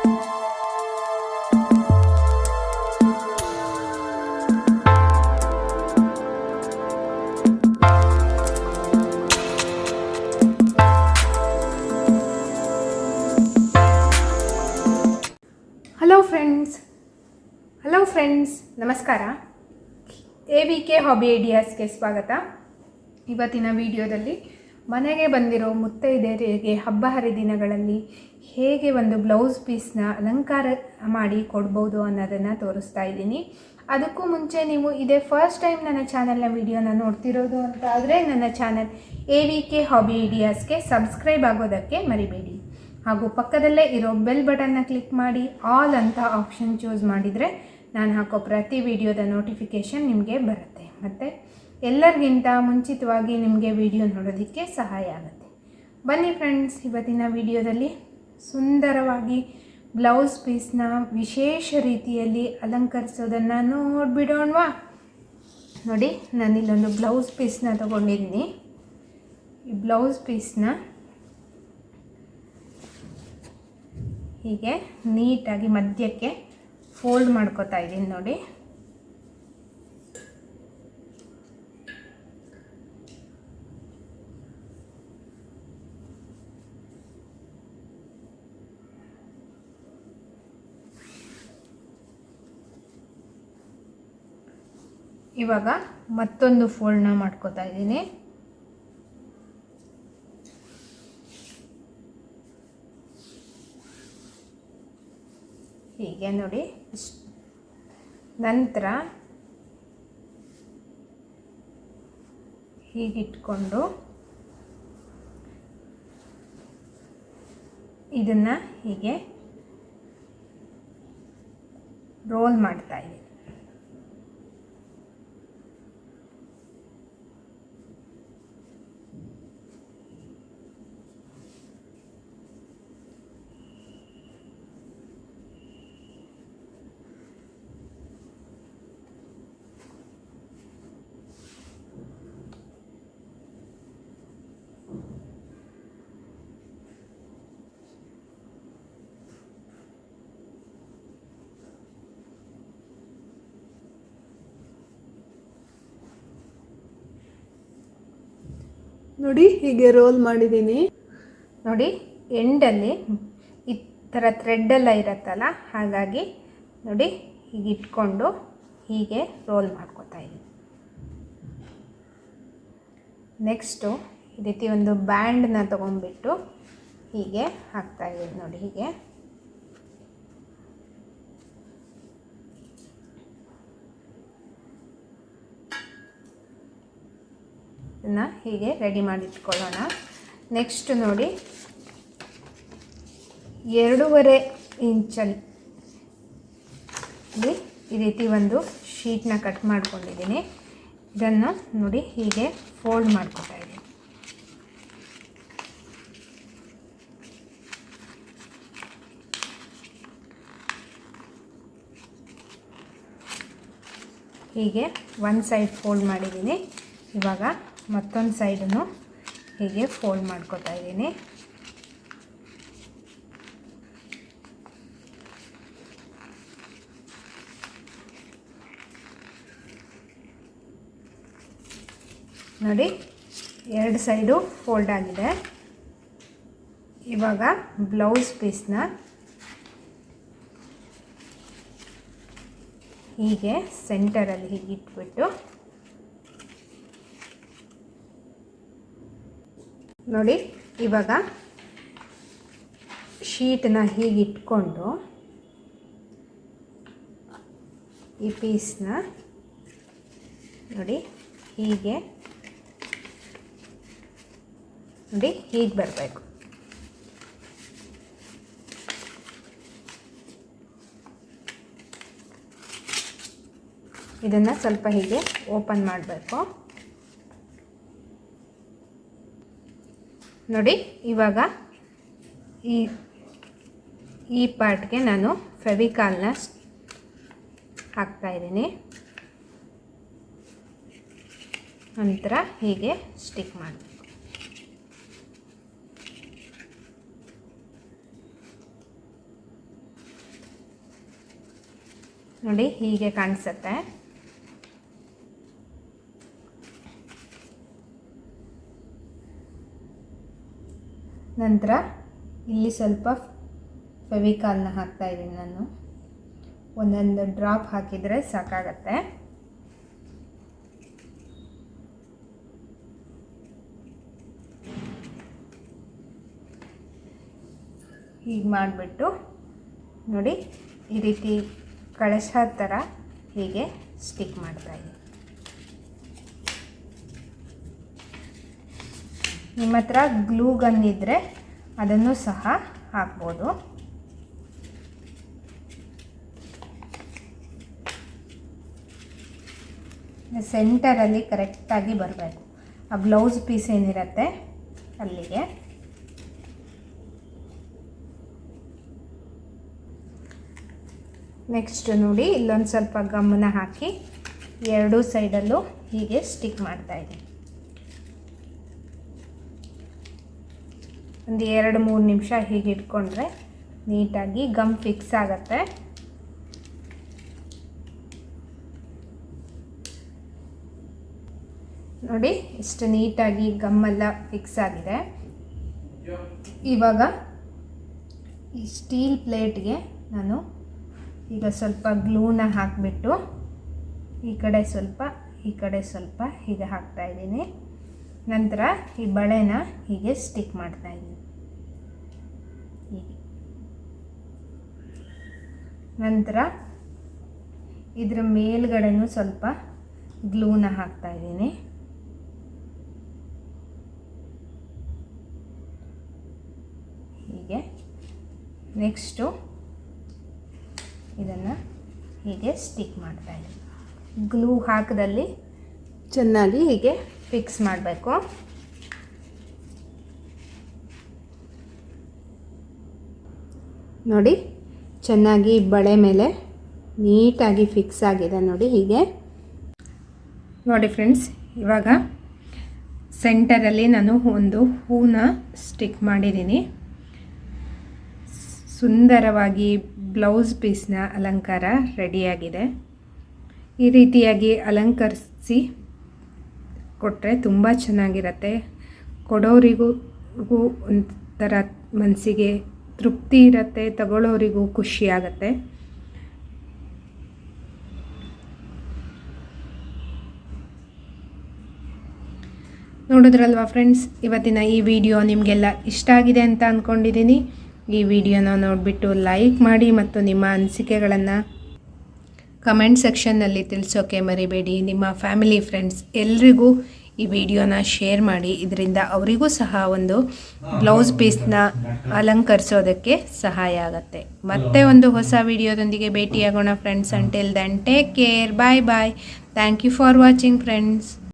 Hello friends hello friends ನಮಸ್ಕಾರ. A V K hobby ಐಡಿಯಾಸ್ಗೆ ಸ್ವಾಗತ. ಇವತ್ತಿನ ವಿಡಿಯೋದಲ್ಲಿ ಮನೆಗೆ ಬಂದಿರೋ ಮುತ್ತೈದೆಯರಿಗೆ ಹಬ್ಬ ಹರಿದಿನಗಳಲ್ಲಿ ಹೇಗೆ ಒಂದು ಬ್ಲೌಸ್ ಪೀಸ್ನ ಅಲಂಕಾರ ಮಾಡಿ ಕೊಡ್ಬೋದು ಅನ್ನೋದನ್ನು ತೋರಿಸ್ತಾ ಇದ್ದೀನಿ. ಅದಕ್ಕೂ ಮುಂಚೆ ನೀವು ಇದೇ ಫಸ್ಟ್ ಟೈಮ್ ನನ್ನ ಚಾನಲ್ನ ವಿಡಿಯೋನ ನೋಡ್ತಿರೋದು ಅಂತ ಆದರೆ ನನ್ನ channel A V K hobby ಐಡಿಯಾಸ್ಗೆ subscribe ಆಗೋದಕ್ಕೆ ಮರಿಬೇಡಿ. ಹಾಗೂ ಪಕ್ಕದಲ್ಲೇ ಇರೋ ಬೆಲ್ ಬಟನ್ನ ಕ್ಲಿಕ್ ಮಾಡಿ ಆಲ್ ಅಂತ ಆಪ್ಷನ್ ಚೂಸ್ ಮಾಡಿದರೆ ನಾನು ಹಾಕೋ ಪ್ರತಿ ವಿಡಿಯೋದ ನೋಟಿಫಿಕೇಷನ್ ನಿಮಗೆ ಬರುತ್ತೆ. ಮತ್ತು ಎಲ್ಲರಿಗಿಂತ ಮುಂಚಿತವಾಗಿ ನಿಮಗೆ ವಿಡಿಯೋ ನೋಡೋದಕ್ಕೆ ಸಹಾಯ ಆಗುತ್ತೆ. ಬನ್ನಿ ಫ್ರೆಂಡ್ಸ್ ಇವತ್ತಿನ ವಿಡಿಯೋದಲ್ಲಿ ಸುಂದರವಾಗಿ ಬ್ಲೌಸ್ ಪೀಸ್ನ ವಿಶೇಷ ರೀತಿಯಲ್ಲಿ ಅಲಂಕರಿಸೋದನ್ನು ನೋಡಿಬಿಡೋಣವಾ? ನೋಡಿ ನಾನಿಲ್ಲೊಂದು ಬ್ಲೌಸ್ ಪೀಸ್ನ ತೊಗೊಂಡಿದ್ದೀನಿ. ಈ ಬ್ಲೌಸ್ ಪೀಸ್ನ ಹೀಗೆ ನೀಟಾಗಿ ಮಧ್ಯಕ್ಕೆ ಫೋಲ್ಡ್ ಮಾಡ್ಕೋತಾ ಇದ್ದೀನಿ ನೋಡಿ. ಇವಾಗ ಮತ್ತೊಂದು ಫೋಲ್ಡ್ನ ಮಾಡ್ಕೋತಾ ಇದ್ದೀನಿ. ಹೀಗೆ ನೋಡಿ. ನಂತರ ಹೀಗಿಟ್ಕೊಂಡು ಇದನ್ನು ಹೀಗೆ ರೋಲ್ ಮಾಡ್ತಾ ಇದ್ದೀನಿ. ನೋಡಿ, ಹೀಗೆ ರೋಲ್ ಮಾಡಿದ್ದೀನಿ. ನೋಡಿ ಎಂಡಲ್ಲಿ ಈ ಥರ ಥ್ರೆಡ್ಡೆಲ್ಲ ಇರುತ್ತಲ್ಲ, ಹಾಗಾಗಿ ನೋಡಿ, ಹೀಗೆ ಇಟ್ಕೊಂಡು ಹೀಗೆ ರೋಲ್ ಮಾಡ್ಕೊತಾ ಇದ್ದೀನಿ. ನೆಕ್ಸ್ಟು ಈ ರೀತಿ ಒಂದು ಬ್ಯಾಂಡನ್ನ ತೊಗೊಂಡ್ಬಿಟ್ಟು ಹೀಗೆ ಹಾಕ್ತಾ ಇದ್ದೀನಿ ನೋಡಿ, ಹೀಗೆ. ಇದನ್ನು ಹೀಗೆ ರೆಡಿ ಮಾಡಿಟ್ಕೊಳ್ಳೋಣ. ನೆಕ್ಸ್ಟ್ ನೋಡಿ, ಎರಡೂವರೆ ಇಂಚಲ್ಲಿ ಈ ರೀತಿ ಒಂದು ಶೀಟ್ನ ಕಟ್ ಮಾಡ್ಕೊಂಡಿದ್ದೀನಿ. ಇದನ್ನು ನೋಡಿ ಹೀಗೆ ಫೋಲ್ಡ್ ಮಾಡ್ಕೊತಾ ಇದ್ದೀನಿ. ಹೀಗೆ ಒಂದು ಸೈಡ್ ಫೋಲ್ಡ್ ಮಾಡಿದ್ದೀನಿ. ಇವಾಗ ಮತ್ತೊಂದು ಸೈಡನ್ನು ಹೀಗೆ ಫೋಲ್ಡ್ ಮಾಡ್ಕೊತಾ ಇದ್ದೀನಿ. ನೋಡಿ, ಎರಡು ಸೈಡು ಫೋಲ್ಡ್ ಆಗಿದೆ. ಇವಾಗ ಬ್ಲೌಸ್ ಪೀಸ್ನ ಹೀಗೆ ಸೆಂಟರಲ್ಲಿ ಹೀಗೆ ಇಟ್ಬಿಟ್ಟು ನೋಡಿ, ಇವಾಗ ಶೀಟನ್ನ ಹೀಗೆ ಇಟ್ಕೊಂಡು ಈ ಪೀಸ್ನ ನೋಡಿ, ಹೀಗೆ ನೋಡಿ, ಹೀಗೆ ಬರಬೇಕು. ಇದನ್ನು ಸ್ವಲ್ಪ ಹೀಗೆ ಓಪನ್ ಮಾಡಬೇಕು. ನೋಡಿ, ಇವಾಗ ಈ ಈ ಪಾರ್ಟ್ಗೆ ನಾನು ಫೆವಿಕಾಲ್ನ ಹಾಕ್ತಾಯಿದ್ದೀನಿ ನಂತರ ಹೀಗೆ ಸ್ಟಿಕ್ ಮಾಡಿ ನೋಡಿ, ಹೀಗೆ ಕಾಣಿಸುತ್ತೆ. ನಂತರ ಇಲ್ಲಿ ಸ್ವಲ್ಪ ಫೆವಿಕಾಲ್ನ ಹಾಕ್ತಾ ಇದ್ದೀನಿ ನಾನು. ಒಂದೊಂದು ಡ್ರಾಪ್ ಹಾಕಿದರೆ ಸಾಕಾಗತ್ತೆ. ಹೀಗೆ ಮಾಡಿಬಿಟ್ಟು ನೋಡಿ ಈ ರೀತಿ ಕಳಶ ಥರ ಹೀಗೆ ಸ್ಟಿಕ್ ಮಾಡ್ತಾ ಇದ್ದೀನಿ. ನಿಮ್ಮ ಹತ್ರ ಗ್ಲೂ ಗನ್ ಇದ್ದರೆ ಅದನ್ನು ಸಹ ಹಾಕ್ಬೋದು. ಸೆಂಟರಲ್ಲಿ ಕರೆಕ್ಟಾಗಿ ಬರಬೇಕು. ಆ ಬ್ಲೌಸ್ ಪೀಸ್ ಏನಿರುತ್ತೆ ಅಲ್ಲಿಗೆ. ನೆಕ್ಸ್ಟ್ ನೋಡಿ ಇಲ್ಲೊಂದು ಸ್ವಲ್ಪ ಗಮ್ಮನ ಹಾಕಿ ಎರಡೂ ಸೈಡಲ್ಲೂ ಹೀಗೆ ಸ್ಟಿಕ್ ಮಾಡ್ತಾ ಒಂದು ಎರಡು ಮೂರು ನಿಮಿಷ ಹೀಗೆ ಇಟ್ಕೊಂಡ್ರೆ ನೀಟಾಗಿ ಗಮ್ ಫಿಕ್ಸ್ ಆಗುತ್ತೆ. ನೋಡಿ, ಇಷ್ಟು ನೀಟಾಗಿ ಗಮ್ಮೆಲ್ಲ ಫಿಕ್ಸ್ ಆಗಿದೆ. ಇವಾಗ ಈ ಸ್ಟೀಲ್ ಪ್ಲೇಟ್ಗೆ ನಾನು ಈಗ ಸ್ವಲ್ಪ ಗ್ಲೂನ ಹಾಕಿಬಿಟ್ಟು ಈ ಕಡೆ ಸ್ವಲ್ಪ, ಈ ಕಡೆ ಸ್ವಲ್ಪ ಹೀಗೆ ಹಾಕ್ತಾ ಇದ್ದೀನಿ. ನಂತರ ಈ ಬಳೆನ ಹೀಗೆ ಸ್ಟಿಕ್ ಮಾಡ್ತಾ ಇದ್ದೀನಿ. ನಂತರ ಇದರ ಮೇಲ್ಗಡೆನೂ ಸ್ವಲ್ಪ ಗ್ಲೂನ ಹಾಕ್ತಾ ಇದ್ದೀನಿ. ಹೀಗೆ. ನೆಕ್ಸ್ಟು ಇದನ್ನು ಹೀಗೆ ಸ್ಟಿಕ್ ಮಾಡ್ತಾ ಇದ್ದೀನಿ. ಗ್ಲೂ ಹಾಕದಲ್ಲಿ ಚೆನ್ನಾಗಿ ಹೀಗೆ ಫಿಕ್ಸ್ ಮಾಡಬೇಕು. ನೋಡಿ, ಚೆನ್ನಾಗಿ ಬಳೆ ಮೇಲೆ ನೀಟಾಗಿ ಫಿಕ್ಸ್ ಆಗಿದೆ ನೋಡಿ ಹೀಗೆ. ನೋಡಿ ಫ್ರೆಂಡ್ಸ್ ಇವಾಗ ಸೆಂಟರಲ್ಲಿ ನಾನು ಒಂದು ಹೂನ ಸ್ಟಿಕ್ ಮಾಡಿದ್ದೀನಿ. ಸುಂದರವಾಗಿ ಬ್ಲೌಸ್ ಪೀಸ್ನ ಅಲಂಕಾರ ರೆಡಿಯಾಗಿದೆ ಈ ರೀತಿಯಾಗಿ ಅಲಂಕರಿಸಿ ಕೊಟ್ಟರೆ ತುಂಬ ಚೆನ್ನಾಗಿರತ್ತೆ. ಕೊಡೋರಿಗೂ ಒಂಥರ ಮನಸ್ಸಿಗೆ ತೃಪ್ತಿ ಇರುತ್ತೆ, ತಗೊಳ್ಳೋರಿಗೂ ಖುಷಿಯಾಗತ್ತೆ ನೋಡಿದ್ರಲ್ವಾ ಫ್ರೆಂಡ್ಸ್, ಇವತ್ತಿನ ಈ ವಿಡಿಯೋ ನಿಮಗೆಲ್ಲ ಇಷ್ಟ ಆಗಿದೆ ಅಂತ ಅಂದ್ಕೊಂಡಿದ್ದೀನಿ ಈ ವಿಡಿಯೋನ ನೋಡಿಬಿಟ್ಟು ಲೈಕ್ ಮಾಡಿ ಮತ್ತು ನಿಮ್ಮ ಅನಿಸಿಕೆಗಳನ್ನು ಕಮೆಂಟ್ ಸೆಕ್ಷನ್ನಲ್ಲಿ ತಿಳಿಸೋಕೆ ಮರಿಬೇಡಿ. ನಿಮ್ಮ ಫ್ಯಾಮಿಲಿ, ಫ್ರೆಂಡ್ಸ್ ಎಲ್ರಿಗೂ ಈ ವಿಡಿಯೋನ ಶೇರ್ ಮಾಡಿ. ಇದರಿಂದ ಅವರಿಗೂ ಸಹ ಒಂದು ಬ್ಲೌಸ್ ಪೀಸ್ನ ಅಲಂಕರಿಸೋದಕ್ಕೆ ಸಹಾಯ ಆಗುತ್ತೆ. ಮತ್ತೆ ಒಂದು ಹೊಸ ವಿಡಿಯೋದೊಂದಿಗೆ ಭೇಟಿಯಾಗೋಣ, friends. Until then take care bye bye thank you for watching friends